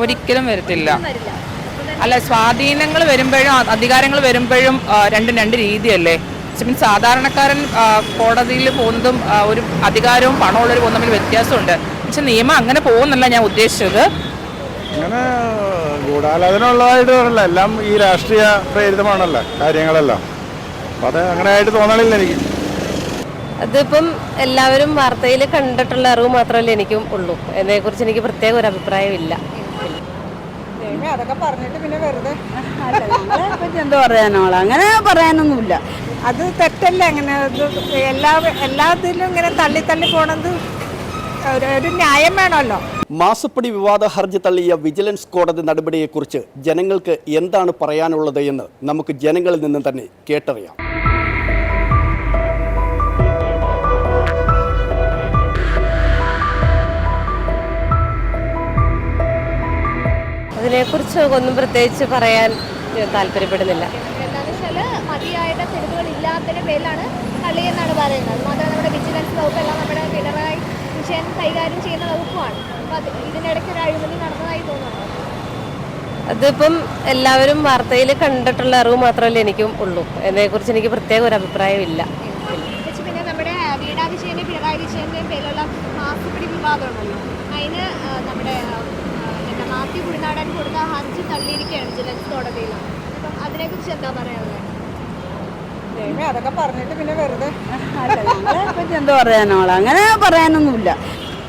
ഒരിക്കലും വരത്തില്ല. അല്ല സ്വാധീനങ്ങൾ വരുമ്പോഴും അധികാരങ്ങൾ വരുമ്പോഴും രണ്ടും രണ്ട് രീതിയല്ലേ? മീൻസ് സാധാരണക്കാരൻ കോടതിയിൽ പോകുന്നതും ഒരു അധികാരവും പണമുള്ളവർ പോകുന്ന തമ്മിൽ വ്യത്യാസമുണ്ട്. പക്ഷെ നിയമം അങ്ങനെ പോകുന്നല്ല ഞാൻ ഉദ്ദേശിച്ചത്. അങ്ങനെ ഗൂഢാലോചനയുള്ളതായിട്ട് പറയല്ല. എല്ലാം ഈ രാഷ്ട്രീയ പ്രേരിതമാണല്ലോ കാര്യങ്ങളെല്ലാം. അപ്പം അത് അങ്ങനെ ആയിട്ട് തോന്നണില്ല എനിക്ക്. അതിപ്പം എല്ലാവരും വാർത്തയിൽ കണ്ടിട്ടുള്ള അറിവ് മാത്രമല്ലേ എനിക്കും ഉള്ളൂ. അതിനെക്കുറിച്ച് എനിക്ക് പ്രത്യേക ഒരു അഭിപ്രായമില്ല. അതൊക്കെ പറഞ്ഞിട്ട് പിന്നെ വെറുതെ. എന്താ പറയാനോളാം അങ്ങനെ പറയാനൊന്നുമില്ല. അത് തെറ്റല്ല അങ്ങനെ എല്ലാ എല്ലാത്തിലും ഇങ്ങനെ തള്ളി തള്ളി പോണത് ഒരു ന്യായം വേണമല്ലോ. മാസപ്പടി വിവാദ ഹർജി തള്ളിയ വിജിലൻസ് കോടതി നടപടിയെക്കുറിച്ച് ജനങ്ങൾക്ക് എന്താണ് പറയാനുള്ളത് എന്ന് നമുക്ക് ജനങ്ങളിൽ നിന്ന് തന്നെ കേട്ടറിയാം. അതിനെക്കുറിച്ച് ഒന്നും പ്രത്യേകിച്ച് പറയാൻ താല്പര്യപ്പെടുന്നില്ല. തെളിവുകൾ ഇല്ലാത്തതിന്റെ പേരിലാണ് തള്ളിയെന്നാണ് പറയുന്നത്. മാത്രമല്ല നമ്മുടെ വിജിലൻസ് വകുപ്പ് എല്ലാം നമ്മുടെ പിണറായി വിജയൻ കൈകാര്യം ചെയ്യുന്ന വകുപ്പുമാണ്. അപ്പോൾ അത് ഇതിനിടയ്ക്ക് ഒരു അഴിമതി നടന്നതായി തോന്നുന്നു. അതിപ്പം എല്ലാവരും വാർത്തയിൽ കണ്ടിട്ടുള്ള അറിവ് മാത്രമല്ല എനിക്കും ഉള്ളൂ. അതിനെക്കുറിച്ച് എനിക്ക് പ്രത്യേക ഒരു അഭിപ്രായമില്ല ഇല്ല. പിന്നെ നമ്മുടെ വീണാ വിജയന്റെയും പിണറായി വിജയന്റെയും പേരിലുള്ള മാസപ്പിടി വിവാദമുണ്ടല്ലോ അതിന് നമ്മുടെ കുടിനാടൻ കൊടുത്ത ഹർജി തള്ളിയിരിക്കുകയാണ് വിജിലൻസ് കോടതിയിൽ. അപ്പം അതിനെക്കുറിച്ച് എന്താ പറയാനുള്ളത്? ദൈവമേ, അതൊക്കെ പറഞ്ഞിട്ട് പിന്നെ വെറുതെ. പറ്റി എന്തോ പറയാനോളാം അങ്ങനെ പറയാനൊന്നുമില്ല.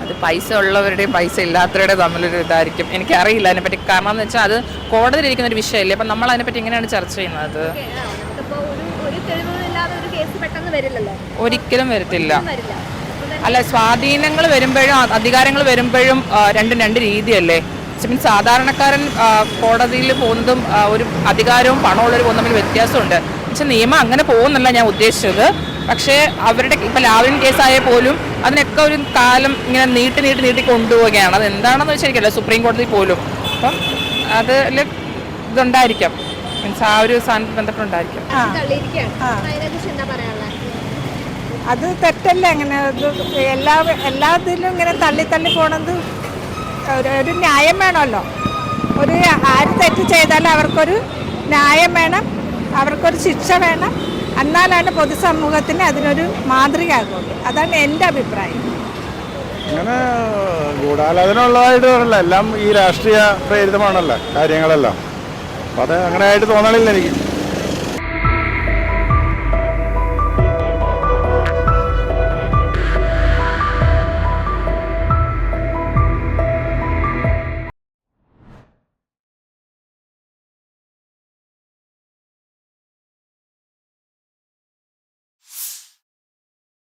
അത് പൈസ ഉള്ളവരുടെയും പൈസ ഇല്ലാത്തവരുടെയും തമ്മിലൊരു ഇതായിരിക്കും. എനിക്കറിയില്ല അതിനെപ്പറ്റി. കാരണം എന്ന് വെച്ചാൽ അത് കോടതിയിൽ ഇരിക്കുന്ന ഒരു വിഷയമല്ലേ. അപ്പം നമ്മൾ അതിനെപ്പറ്റി എങ്ങനെയാണ് ചർച്ച ചെയ്യുന്നത്? ഓക്കേ, ഒരു ഒരു തെളിവുകളില്ലാതെ ഒരു കേസ് പെട്ടെന്ന് വരില്ലല്ലോ? ഒരിക്കലും വരത്തില്ല. അല്ല സ്വാധീനങ്ങൾ വരുമ്പോഴും അധികാരങ്ങൾ വരുമ്പോഴും രണ്ടും രണ്ട് രീതിയല്ലേ? മീൻസ് സാധാരണക്കാരൻ കോടതിയിൽ പോകുന്നതും ഒരു അധികാരവും പണമുള്ളവർ പോകുന്ന തമ്മിൽ വ്യത്യാസമുണ്ട്. പക്ഷേ നിയമം അങ്ങനെ പോകുന്നല്ല ഞാൻ ഉദ്ദേശിച്ചത്. പക്ഷേ അവരുടെ ഇപ്പം ലാവ്ലിൻ കേസായ പോലും അതിനൊക്കെ ഒരു കാലം ഇങ്ങനെ നീട്ടി നീട്ടി നീട്ടി കൊണ്ടുപോവുകയാണ്. അത് എന്താണെന്ന് വെച്ചാൽ സുപ്രീം കോടതി പോലും. അപ്പം അതിൽ ഇതുണ്ടായിരിക്കാം. മീൻസ് ആ ഒരു സാധനത്തിൽ ബന്ധപ്പെട്ടുണ്ടായിരിക്കാം. അത് തെറ്റല്ല അങ്ങനെ? എല്ലാ എല്ലാത്തിലും ഇങ്ങനെ തള്ളി തള്ളി പോണത് ഒരു ന്യായം വേണമല്ലോ. ഒരു ആര് തെറ്റ് ചെയ്താലും അവർക്കൊരു ന്യായം വേണം അവർക്കൊരു ശിക്ഷ വേണം. എന്നാലാണ് പൊതുസമൂഹത്തിന് അതിനൊരു മാതൃകയാകുള്ളൂ. അതാണ് എന്റെ അഭിപ്രായം. അങ്ങനെ ഗൂഢാലോചനയുള്ളതായിട്ട് പറയല്ല എല്ലാം ഈ രാഷ്ട്രീയ പ്രേരിതമാണല്ലോ കാര്യങ്ങളെല്ലാം. അപ്പം അത് അങ്ങനെ ആയിട്ട് തോന്നണില്ല എനിക്ക്.